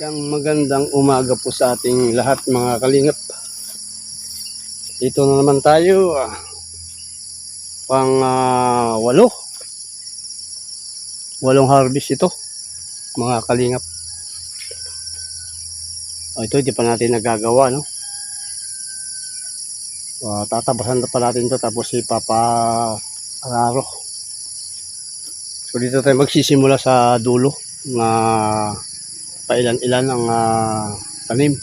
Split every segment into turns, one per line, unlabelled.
Isang magandang umaga po sa ating lahat mga kalingap. Dito na naman tayo. ah, pang ah, walo. Walong harvest ito. Mga kalingap. Oh, ito hindi pa natin nagagawa no. Ah, tatabasan na pa natin to tapos ipapa araro. So dito tayo magsisimula sa dulo na pailan-ilan ang ah, tanim.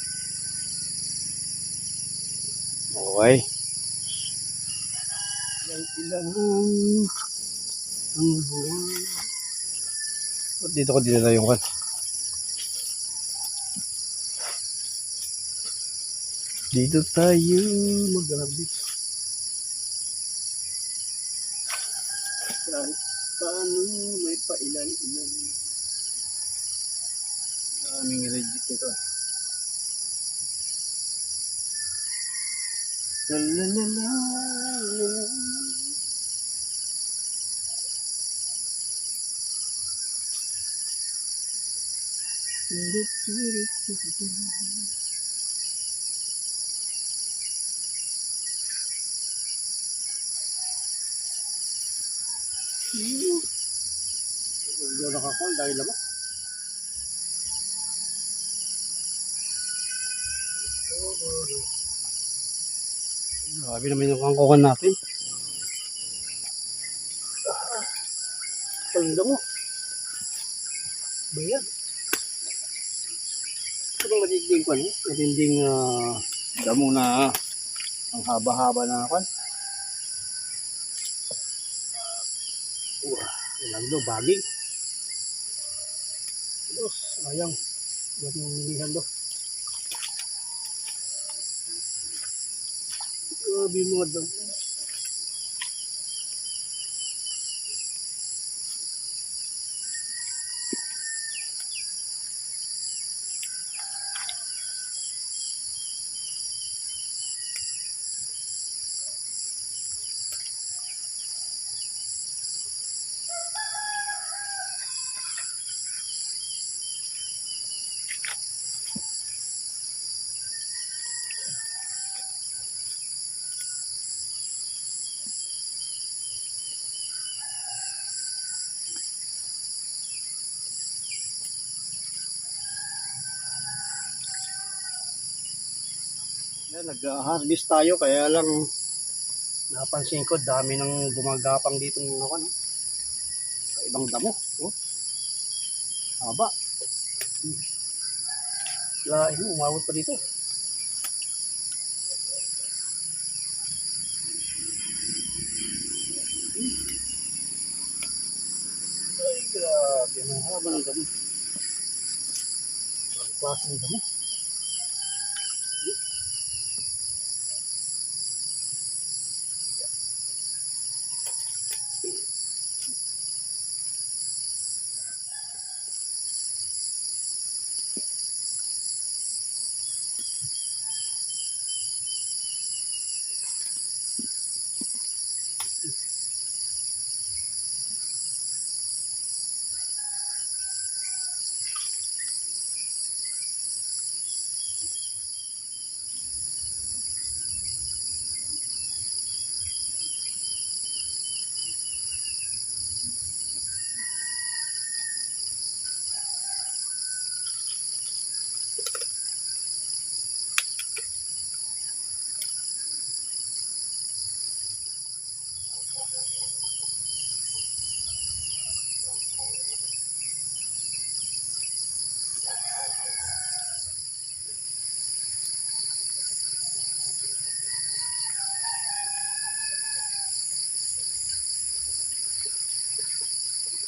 Okay. Ilan-ilan ang buwan. Dito ko dinala yung kan. Dito tayo mag-harvest. Kahit paano may pailan-ilan. Daming reject nito. La la la la. Hindi ako nakakal dahil lamak. Grabe naman yung kangkukan natin. Paganda mo. Ba yan? Ito bang matinding ko ano? Matinding ah, damo na ang haba-haba na kan. Wah, ilang do, baging. Dos, sayang. Ba't mong nilihan do? Grabe mga damo. Yan, nag-harvest tayo kaya lang napansin ko dami nang gumagapang dito ng ano, no? sa ibang damo. Oh. Haba. Hmm. Lain umawot pa dito. Hmm. Ay, grabe. Ang haba ng damo. Ang klase ng damo.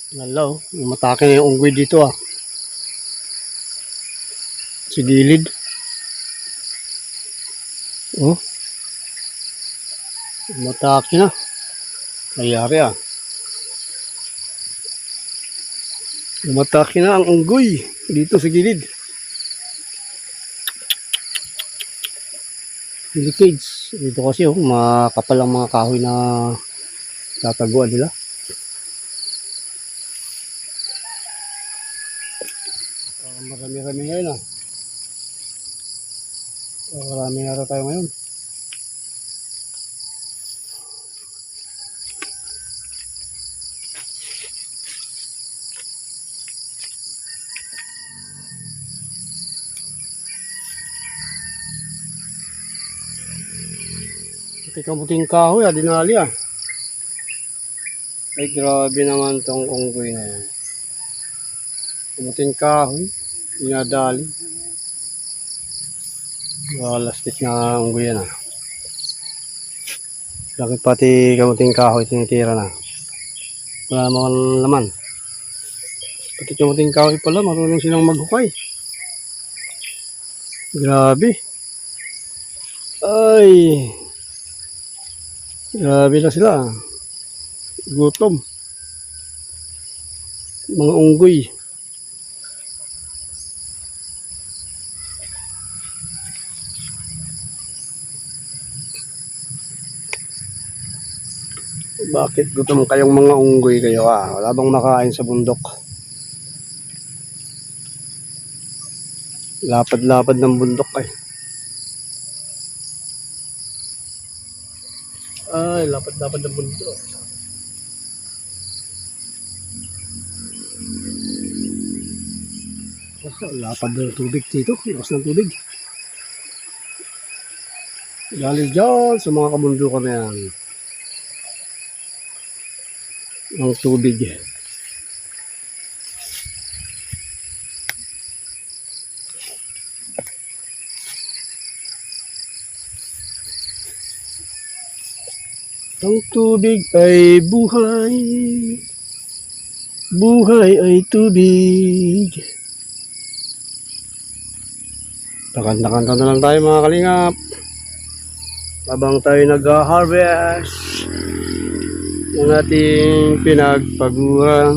Hello, matake na yung unggoy dito ah. Sa gilid. Oh. Matake na. Nangyari ah. Umatake na ang unggoy dito sa gilid. Delicades. Dito kasi oh, makapal ang mga kahoy na tataguan nila. Marami-rami ngayon ah. Ah, Marami na tayo ngayon. Pati kamuting kahoy ah, ah. Ay grabe naman tong unggoy na yan. Kamuting kahoy, dinadali. Malastik na unggoy yan ah. Laki pati kamuting kahoy tinitira na. Wala naman laman. Pati kamuting kahoy pala, marunong silang maghukay. Grabe. Ay. Grabe na sila. Gutom. Mga unggoy. Bakit gutom kayong mga unggoy kayo ah? Wala bang makain sa bundok? Lapad-lapad ng bundok eh. Ay, lapad-lapad ng bundok. Basta, lapad ng tubig dito. Lakas ng tubig. Galing dyan sa mga kabundukan na yan. Ang tubig. Ang tubig ay buhay. Buhay ay tubig. Pakanta-kanta na lang tayo mga kalingap. Habang tayo nag-harvest ng ating pinagpaguran.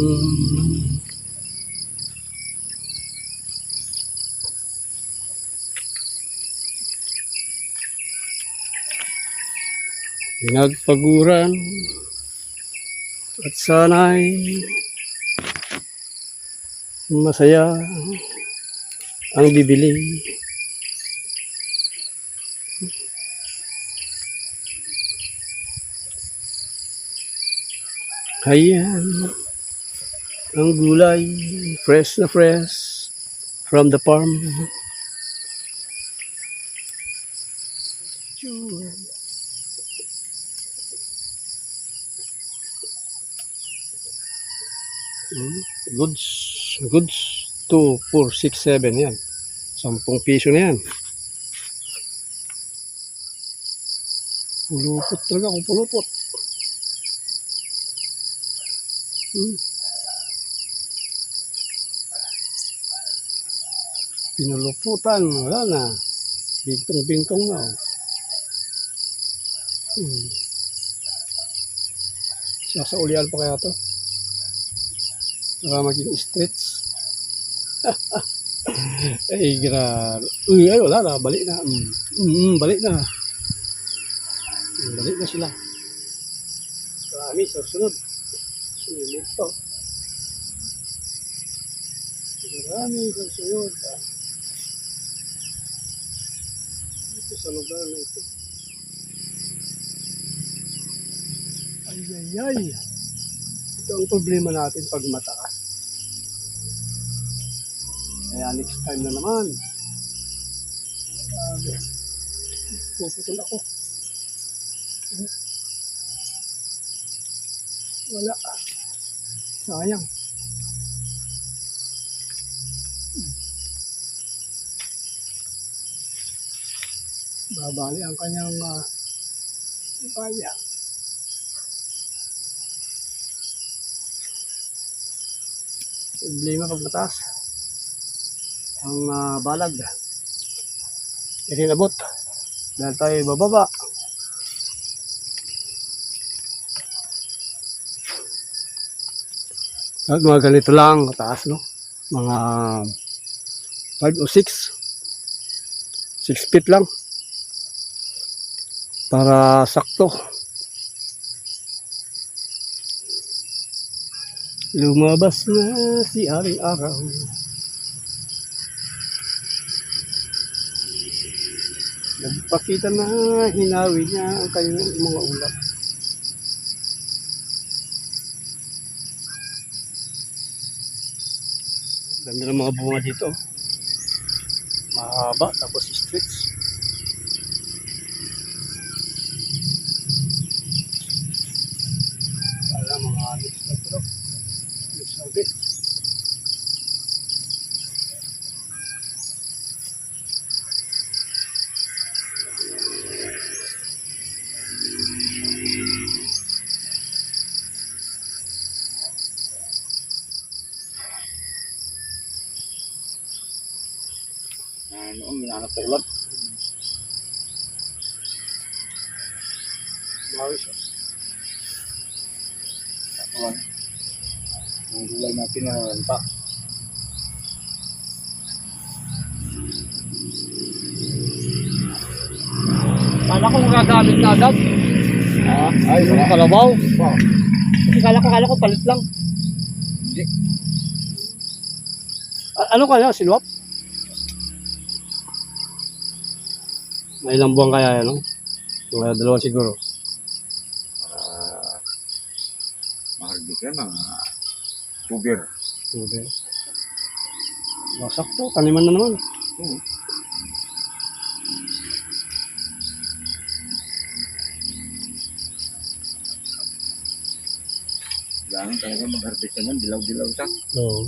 Pinagpaguran at sana'y masaya ang bibili. Ayan. Ang gulay, fresh na fresh from the farm. Hmm, Goods, goods, 2, 4, 6, 7, yan. 10 piso na yan. Pulupot talaga kung pulupot. Hmm. Pinuluputan, wala na. Bingtong-bingtong na. oh. Hmm. Sasaulian pa kaya to? Para maging stretch. ay, grabe. Uy, ay, wala na. Balik na. Mm. Balik na. Mm, Balik na sila. Marami sa Sulit to. Marami sa sunod. ah. Dito sa lugar na ito. Ay, ay, ay. Ito ang problema natin pag mataas. Kaya next time na naman. Grabe. Puputol ako. Wala. Sayang. Babali ang kanyang uh, baya. Problema pag mataas. Ang ah, balag. Hindi nabot. Dahil tayo bababa. mga ganito lang kataas no? Mga 5 o 6 6 feet lang. Para sakto. Lumabas na si aring araw. Nagpakita na hinawi niya ang kanyang mga ulap Ganda ng mga bunga dito. Mahaba, tapos
Ano sa ulat?
Bawi siya.
Awan. Ang gulay natin na ranta.
Kala ko gagamit na agad.
Ah, ay, wala.
kalabaw.
Oh,
Kasi kala ko, kala ko palit lang.
Hindi.
A- ano kaya, silwap? May ilang buwan kaya yan, no? Mga dalawa siguro.
Ah, mahal ka ng tuber.
Tube. Wasak to, taniman na naman.
Oo. Ganun talaga mag-harvest niyan, dilaw-dilaw siya.
Oo.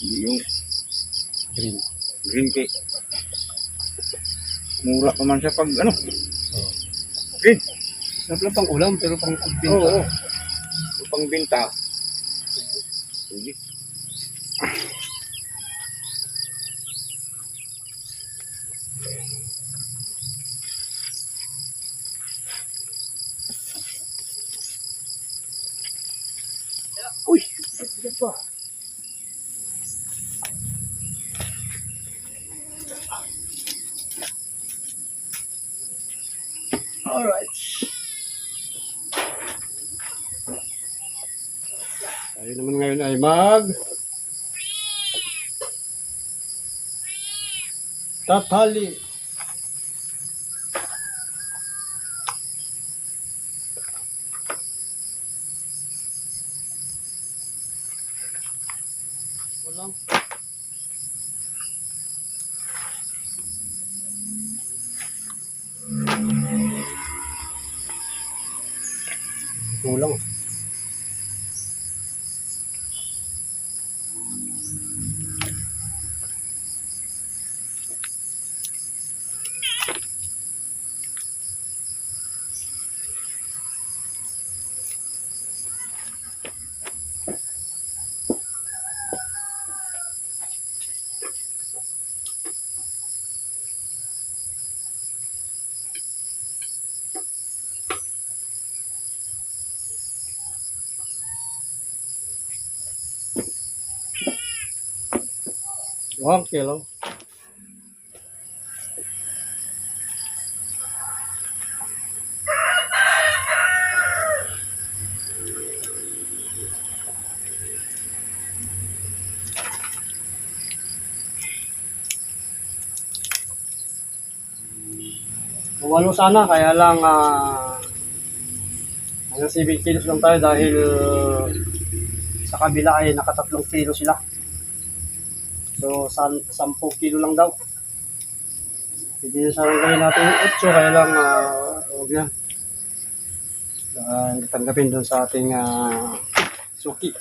Hindi yung
green.
green cake. Mura pa man siya pag ano,
Oo.
green.
Sarap lang pang ulam, pero pang pagbinta.
Oo. oo. Yung pangbenta. Sige.
Uy! Bigat pa. Alright. Tayo naman ngayon ay mag tatali. Walang. One kilo. Walo sana, kaya lang ah hanggang 7 kilos lang tayo dahil sa kabila ay nakatatlong kilo sila. So, san, 10 kilo lang daw. Hindi na sana gawin natin yung 8, kaya lang, uh, huwag na. Uh, tanggapin doon sa ating ah, suki.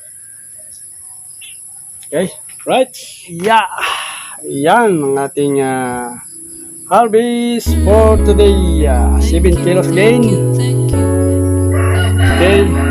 Okay, right? Yeah! Yan ang ating ah, harvest for today. Uh, 7 kilos gain. Okay.